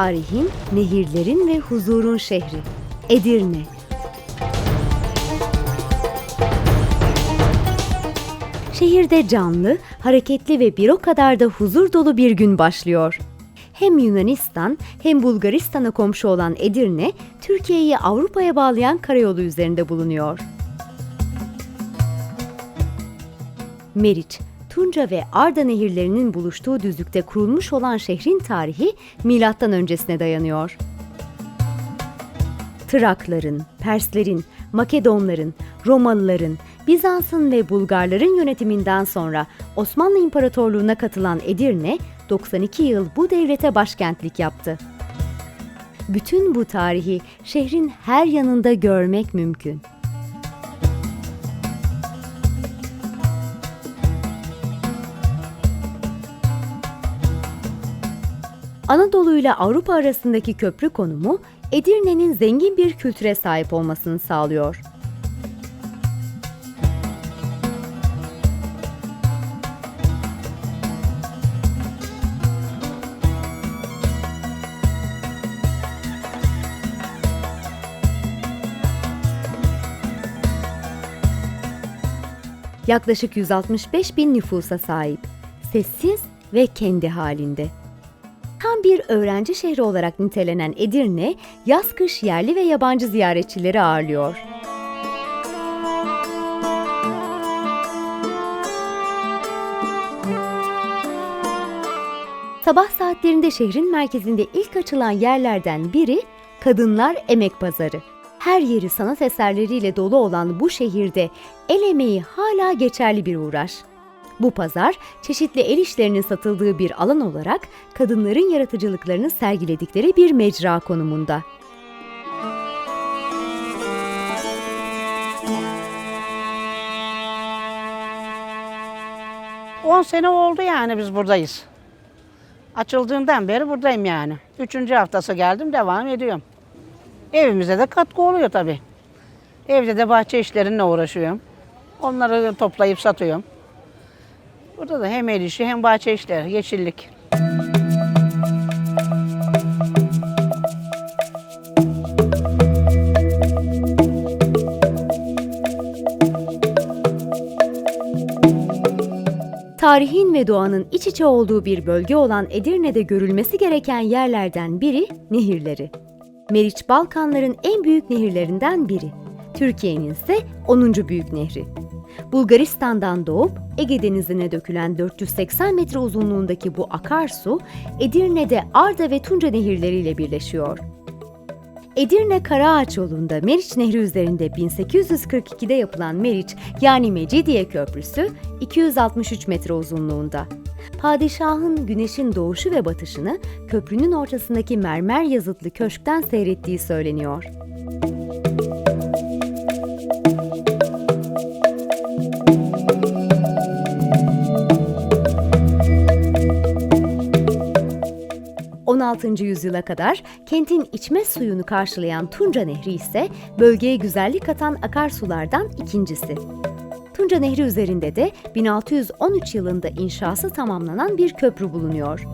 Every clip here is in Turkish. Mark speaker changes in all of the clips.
Speaker 1: Tarihin, nehirlerin ve huzurun şehri. Edirne. Şehirde canlı, hareketli ve bir o kadar da huzur dolu bir gün başlıyor. Hem Yunanistan hem Bulgaristan'a komşu olan Edirne, Türkiye'yi Avrupa'ya bağlayan karayolu üzerinde bulunuyor. Meriç, Tunca ve Arda nehirlerinin buluştuğu düzlükte kurulmuş olan şehrin tarihi milattan öncesine dayanıyor. Trakların, Perslerin, Makedonların, Romalıların, Bizans'ın ve Bulgarların yönetiminden sonra Osmanlı İmparatorluğu'na katılan Edirne, 92 yıl bu devlete başkentlik yaptı. Bütün bu tarihi şehrin her yanında görmek mümkün. Anadolu ile Avrupa arasındaki köprü konumu Edirne'nin zengin bir kültüre sahip olmasını sağlıyor. Yaklaşık 165 bin nüfusa sahip, sessiz ve kendi halinde. Tam bir öğrenci şehri olarak nitelenen Edirne, yaz kış yerli ve yabancı ziyaretçileri ağırlıyor. Sabah saatlerinde şehrin merkezinde ilk açılan yerlerden biri Kadınlar Emek Pazarı. Her yeri sanat eserleriyle dolu olan bu şehirde el emeği hala geçerli bir uğraş. Bu pazar, çeşitli el işlerinin satıldığı bir alan olarak kadınların yaratıcılıklarını sergiledikleri bir mecra konumunda.
Speaker 2: On sene oldu yani biz buradayız. Açıldığından beri buradayım yani. Üçüncü haftası geldim devam ediyorum. Evimize de katkı oluyor tabii. Evde de bahçe işlerinle uğraşıyorum. Onları toplayıp satıyorum. Burada da hem el işi hem bahçe işleri, yeşillik.
Speaker 1: Tarihin ve doğanın iç içe olduğu bir bölge olan Edirne'de görülmesi gereken yerlerden biri nehirleri. Meriç Balkanların en büyük nehirlerinden biri. Türkiye'nin ise 10. büyük nehri. Bulgaristan'dan doğup Ege Denizi'ne dökülen 480 metre uzunluğundaki bu akarsu Edirne'de Arda ve Tunca nehirleriyle birleşiyor. Edirne Karaağaç yolunda Meriç Nehri üzerinde 1842'de yapılan Meriç yani Mecidiye Köprüsü 263 metre uzunluğunda. Padişahın güneşin doğuşu ve batışını köprünün ortasındaki mermer yazıtlı köşkten seyrettiği söyleniyor. ...16. yüzyıla kadar kentin içme suyunu karşılayan Tunca Nehri ise bölgeye güzellik katan akarsulardan ikincisi. Tunca Nehri üzerinde de 1613 yılında inşası tamamlanan bir köprü bulunuyor.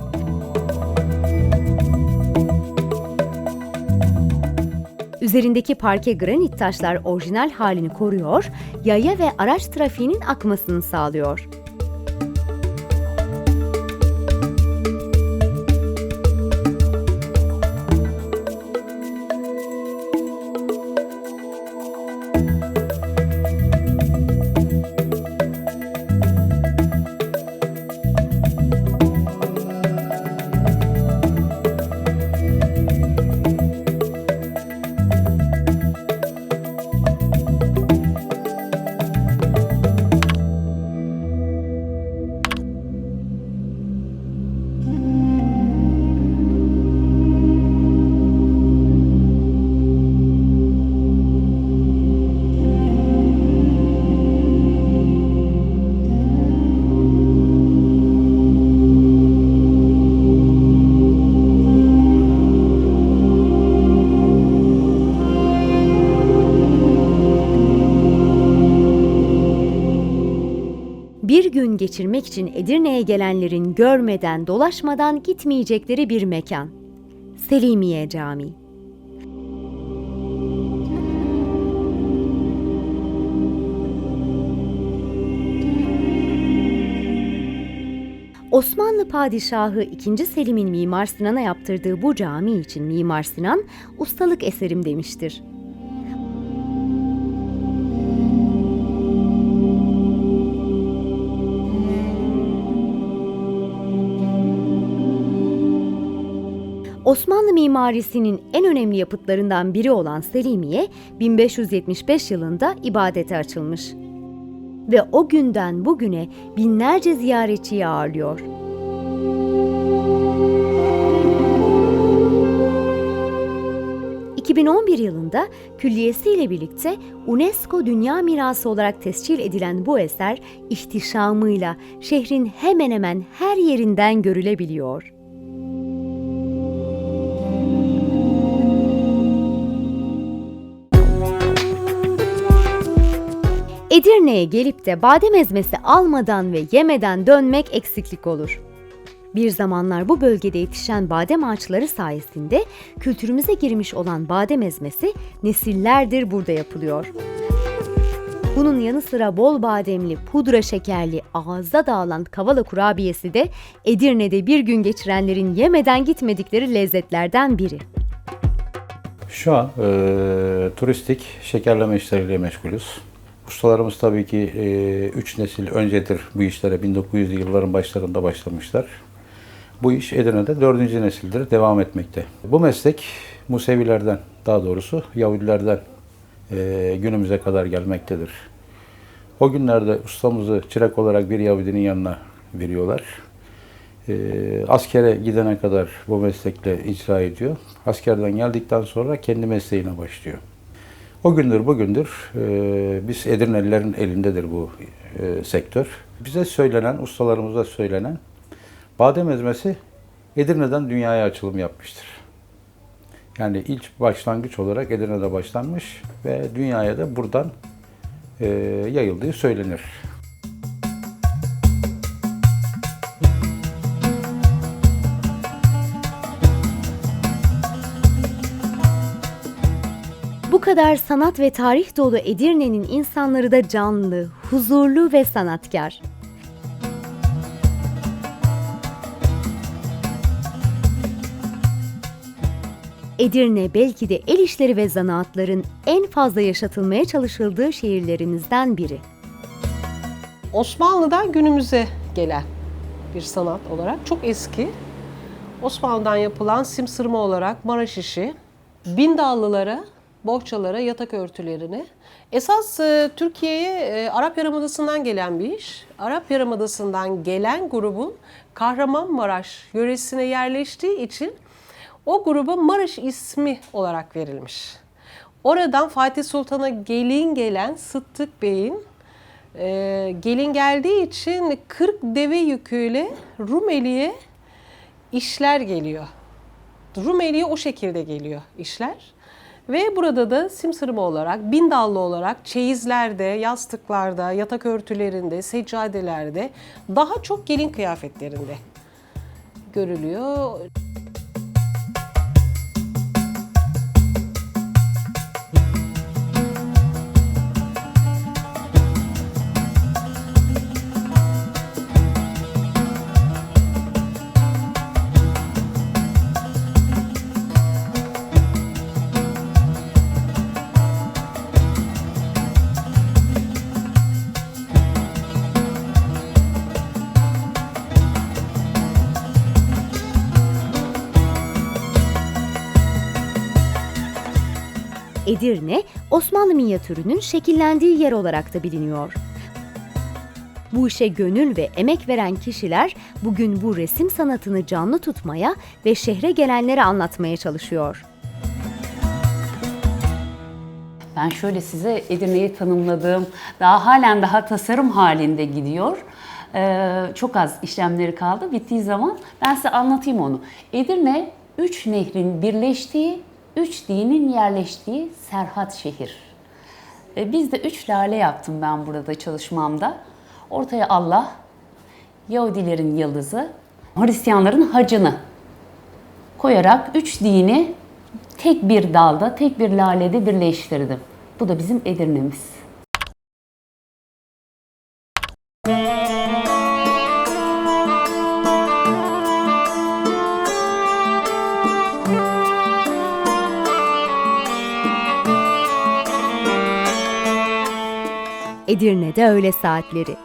Speaker 1: Üzerindeki parke granit taşlar orijinal halini koruyor, yaya ve araç trafiğinin akmasını sağlıyor. Geçirmek için Edirne'ye gelenlerin görmeden, dolaşmadan gitmeyecekleri bir mekan. Selimiye Camii. Osmanlı Padişahı II. Selim'in Mimar Sinan'a yaptırdığı bu cami için Mimar Sinan, ustalık eserim demiştir. Osmanlı mimarisinin en önemli yapıtlarından biri olan Selimiye, 1575 yılında ibadete açılmış. Ve o günden bugüne binlerce ziyaretçiyi ağırlıyor. ...2011 yılında külliyesiyle birlikte UNESCO Dünya Mirası olarak tescil edilen bu eser ihtişamıyla şehrin hemen hemen her yerinden görülebiliyor. Edirne'ye gelip de badem ezmesi almadan ve yemeden dönmek eksiklik olur. Bir zamanlar bu bölgede yetişen badem ağaçları sayesinde kültürümüze girmiş olan badem ezmesi nesillerdir burada yapılıyor. Bunun yanı sıra bol bademli, pudra şekerli, ağızda dağılan kavala kurabiyesi de Edirne'de bir gün geçirenlerin yemeden gitmedikleri lezzetlerden biri.
Speaker 3: Şu an e, turistik şekerleme işleriyle meşgulüz. Ustalarımız tabii ki 3 nesil öncedir bu işlere 1900'lü yılların başlarında başlamışlar. Bu iş Edirne'de 4. nesildir devam etmekte. Bu meslek Musevilerden daha doğrusu Yahudilerden e, günümüze kadar gelmektedir. O günlerde ustamızı çırak olarak bir Yahudinin yanına veriyorlar. E, askere gidene kadar bu meslekle icra ediyor. Askerden geldikten sonra kendi mesleğine başlıyor. O gündür bugündür e, biz Edirnelilerin elindedir bu e, sektör. Bize söylenen, ustalarımıza söylenen badem ezmesi Edirne'den dünyaya açılım yapmıştır. Yani ilk başlangıç olarak Edirne'de başlanmış ve dünyaya da buradan e, yayıldığı söylenir.
Speaker 1: Kadar sanat ve tarih dolu Edirne'nin insanları da canlı, huzurlu ve sanatkar. Edirne belki de el işleri ve zanaatların en fazla yaşatılmaya çalışıldığı şehirlerimizden biri.
Speaker 4: Osmanlı'dan günümüze gelen bir sanat olarak çok eski. Osmanlı'dan yapılan simsırma olarak Maraş işi, Bindallılara, bohçalara, yatak örtülerini. Esas e, Türkiye'ye e, Arap Yarımadası'ndan gelen bir iş. Arap Yarımadası'ndan gelen grubun Kahramanmaraş yöresine yerleştiği için o gruba Maraş ismi olarak verilmiş. Oradan Fatih Sultan'a gelin gelen Sıddık Bey'in e, gelin geldiği için 40 deve yüküyle Rumeli'ye işler geliyor. Rumeli'ye o şekilde geliyor işler. Ve burada da simsırma olarak, bin dallı olarak çeyizlerde, yastıklarda, yatak örtülerinde, seccadelerde, daha çok gelin kıyafetlerinde görülüyor.
Speaker 1: Edirne, Osmanlı minyatürünün şekillendiği yer olarak da biliniyor. Bu işe gönül ve emek veren kişiler bugün bu resim sanatını canlı tutmaya ve şehre gelenlere anlatmaya çalışıyor.
Speaker 5: Ben şöyle size Edirne'yi tanımladığım, daha halen daha tasarım halinde gidiyor. Ee, çok az işlemleri kaldı. Bittiği zaman ben size anlatayım onu. Edirne, üç nehrin birleştiği, üç dinin yerleştiği Serhat şehir. Ee, biz de üç lale yaptım ben burada çalışmamda. Ortaya Allah, Yahudilerin yıldızı, Hristiyanların hacını koyarak üç dini tek bir dalda, tek bir lalede birleştirdim. Bu da bizim Edirne'miz.
Speaker 1: Edirne'de öğle saatleri.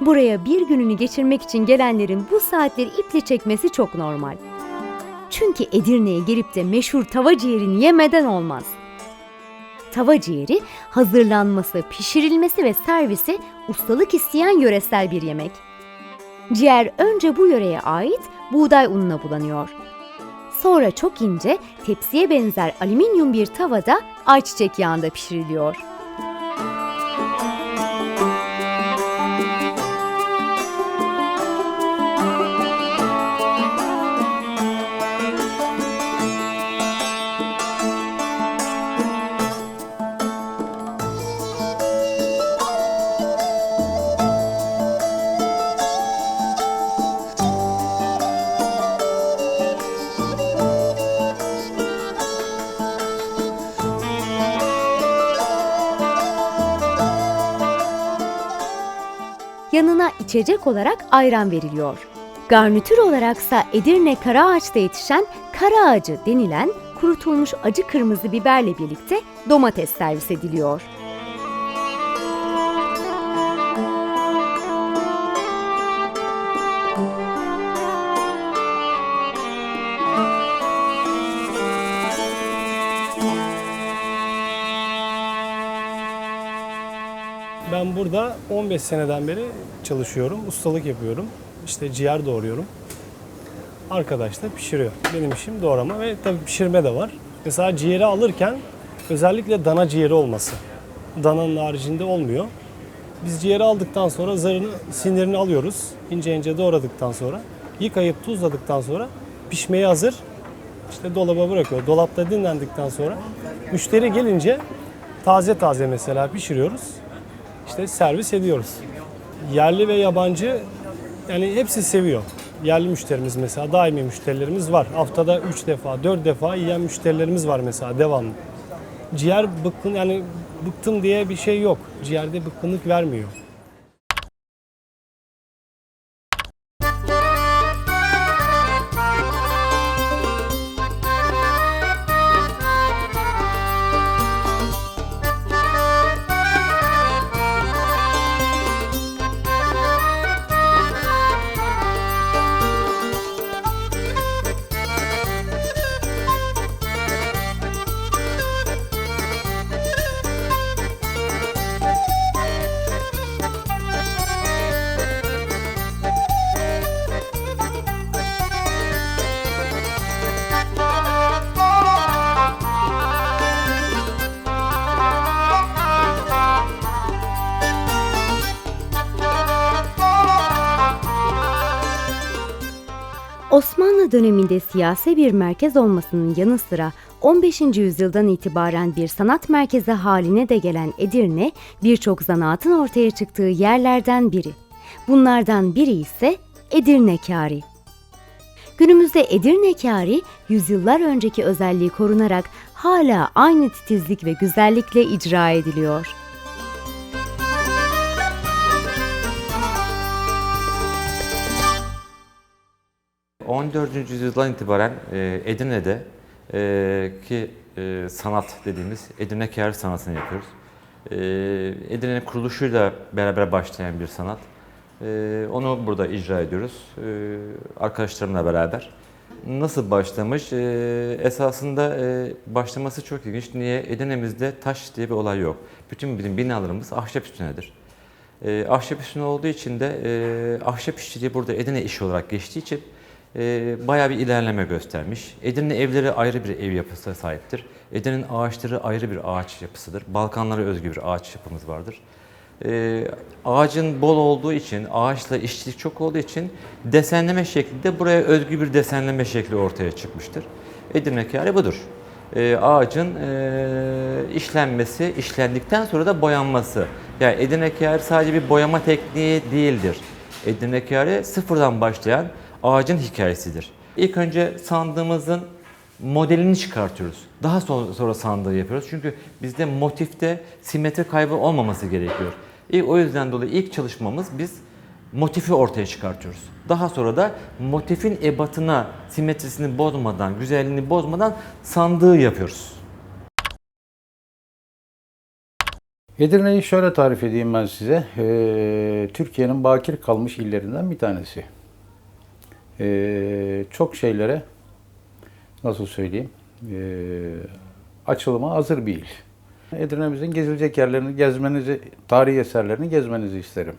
Speaker 1: Buraya bir gününü geçirmek için gelenlerin bu saatleri iple çekmesi çok normal. Çünkü Edirne'ye gelip de meşhur tava ciğerini yemeden olmaz. Tava ciğeri hazırlanması, pişirilmesi ve servisi ustalık isteyen yöresel bir yemek. Ciğer önce bu yöreye ait buğday ununa bulanıyor. Sonra çok ince, tepsiye benzer alüminyum bir tavada ayçiçek yağında pişiriliyor. İçecek olarak ayran veriliyor. Garnitür olaraksa Edirne Karaağaç'ta yetişen kara ağacı denilen kurutulmuş acı kırmızı biberle birlikte domates servis ediliyor.
Speaker 6: Burada 15 seneden beri çalışıyorum, ustalık yapıyorum. İşte ciğer doğruyorum. Arkadaş da pişiriyor. Benim işim doğrama ve tabii pişirme de var. Mesela ciğeri alırken özellikle dana ciğeri olması. Dananın haricinde olmuyor. Biz ciğeri aldıktan sonra zarını, sinirini alıyoruz. İnce ince doğradıktan sonra. Yıkayıp tuzladıktan sonra pişmeye hazır. İşte dolaba bırakıyor. Dolapta dinlendikten sonra müşteri gelince taze taze mesela pişiriyoruz işte servis ediyoruz. Yerli ve yabancı yani hepsi seviyor. Yerli müşterimiz mesela daimi müşterilerimiz var. Haftada 3 defa, 4 defa yiyen müşterilerimiz var mesela devamlı. Ciğer bıkkın yani bıktım diye bir şey yok. Ciğerde bıkkınlık vermiyor.
Speaker 1: Döneminde siyasi bir merkez olmasının yanı sıra 15. yüzyıldan itibaren bir sanat merkezi haline de gelen Edirne, birçok zanaatın ortaya çıktığı yerlerden biri. Bunlardan biri ise Edirne Kâri. Günümüzde Edirne Kâri, yüzyıllar önceki özelliği korunarak hala aynı titizlik ve güzellikle icra ediliyor.
Speaker 7: 14. yüzyıldan itibaren e, Edirne'de e, ki e, sanat dediğimiz Edirne kâr sanatını yapıyoruz. Edirne'nin kuruluşuyla beraber başlayan bir sanat. Onu burada icra ediyoruz arkadaşlarımla beraber. Nasıl başlamış? Esasında başlaması çok ilginç. Niye? Edirne'mizde taş diye bir olay yok. Bütün bizim binalarımız ahşap üstünedir. Ahşap üstüne olduğu için de ahşap işçiliği burada Edirne işi olarak geçtiği için e, bayağı bir ilerleme göstermiş. Edirne evleri ayrı bir ev yapısına sahiptir. Edirne'nin ağaçları ayrı bir ağaç yapısıdır. Balkanlara özgü bir ağaç yapımız vardır. E, ağacın bol olduğu için, ağaçla işçilik çok olduğu için desenleme şekli buraya özgü bir desenleme şekli ortaya çıkmıştır. Edirne kârı budur. E, ağacın e, işlenmesi, işlendikten sonra da boyanması. Yani Edirne kârı sadece bir boyama tekniği değildir. Edirne kârı sıfırdan başlayan ağacın hikayesidir. İlk önce sandığımızın modelini çıkartıyoruz. Daha sonra, sonra sandığı yapıyoruz. Çünkü bizde motifte simetri kaybı olmaması gerekiyor. E, o yüzden dolayı ilk çalışmamız biz motifi ortaya çıkartıyoruz. Daha sonra da motifin ebatına, simetrisini bozmadan, güzelliğini bozmadan sandığı yapıyoruz.
Speaker 3: Edirne'yi şöyle tarif edeyim ben size. Ee, Türkiye'nin bakir kalmış illerinden bir tanesi. Ee, çok şeylere nasıl söyleyeyim ee, açılıma hazır bir il. Edirne'mizin gezilecek yerlerini gezmenizi, tarihi eserlerini gezmenizi isterim.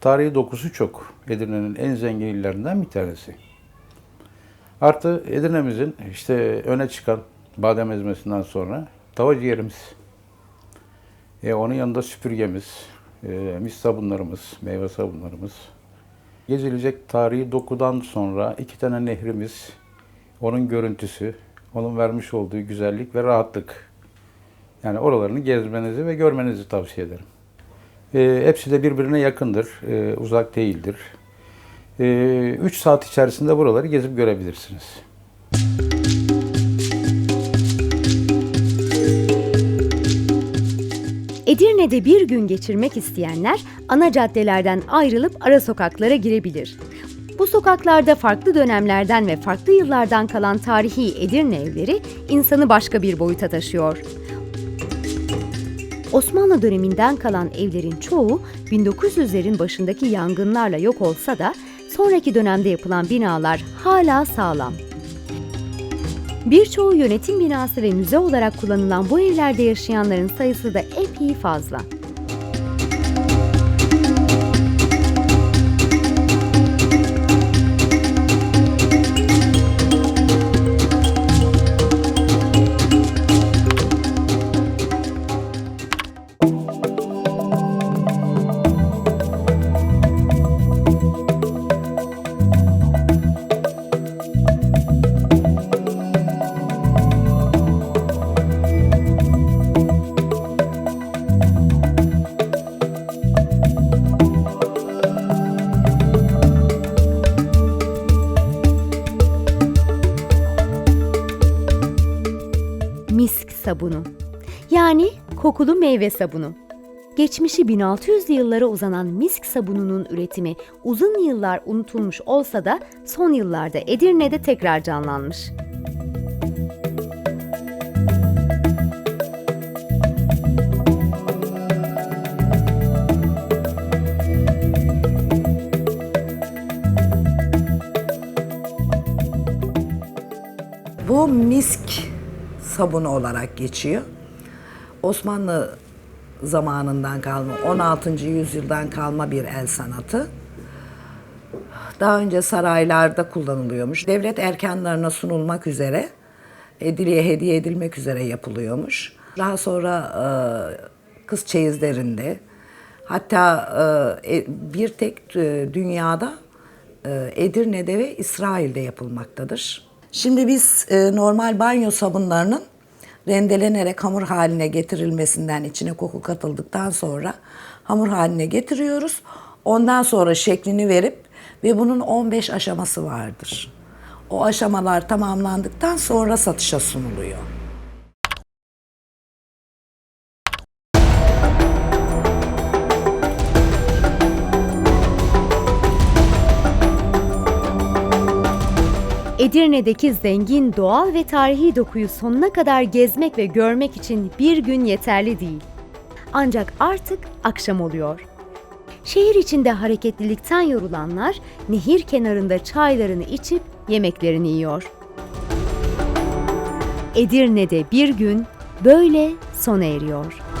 Speaker 3: Tarihi dokusu çok. Edirne'nin en zengin illerinden bir tanesi. Artı Edirne'mizin işte öne çıkan badem ezmesinden sonra tava ciğerimiz. E, onun yanında süpürgemiz, e, mis sabunlarımız, meyve sabunlarımız. Gezilecek tarihi dokudan sonra iki tane nehrimiz, onun görüntüsü, onun vermiş olduğu güzellik ve rahatlık. Yani oralarını gezmenizi ve görmenizi tavsiye ederim. E, hepsi de birbirine yakındır, e, uzak değildir. 3 saat içerisinde buraları gezip görebilirsiniz.
Speaker 1: Edirne'de bir gün geçirmek isteyenler ana caddelerden ayrılıp ara sokaklara girebilir. Bu sokaklarda farklı dönemlerden ve farklı yıllardan kalan tarihi Edirne evleri insanı başka bir boyuta taşıyor. Osmanlı döneminden kalan evlerin çoğu 1900'lerin başındaki yangınlarla yok olsa da sonraki dönemde yapılan binalar hala sağlam. Birçoğu yönetim binası ve müze olarak kullanılan bu evlerde yaşayanların sayısı da epey fazla. Sabunu. Yani kokulu meyve sabunu. Geçmişi 1600'lü yıllara uzanan misk sabununun üretimi uzun yıllar unutulmuş olsa da son yıllarda Edirne'de tekrar canlanmış.
Speaker 8: Bu misk sabunu olarak geçiyor. Osmanlı zamanından kalma, 16. yüzyıldan kalma bir el sanatı. Daha önce saraylarda kullanılıyormuş. Devlet erkanlarına sunulmak üzere, ediliye hediye edilmek üzere yapılıyormuş. Daha sonra e, kız çeyizlerinde, hatta e, e, bir tek dünyada Edirne'de ve İsrail'de yapılmaktadır. Şimdi biz e, normal banyo sabunlarının rendelenerek hamur haline getirilmesinden içine koku katıldıktan sonra hamur haline getiriyoruz. Ondan sonra şeklini verip ve bunun 15 aşaması vardır. O aşamalar tamamlandıktan sonra satışa sunuluyor.
Speaker 1: Edirne'deki zengin doğal ve tarihi dokuyu sonuna kadar gezmek ve görmek için bir gün yeterli değil. Ancak artık akşam oluyor. Şehir içinde hareketlilikten yorulanlar nehir kenarında çaylarını içip yemeklerini yiyor. Edirne'de bir gün böyle sona eriyor.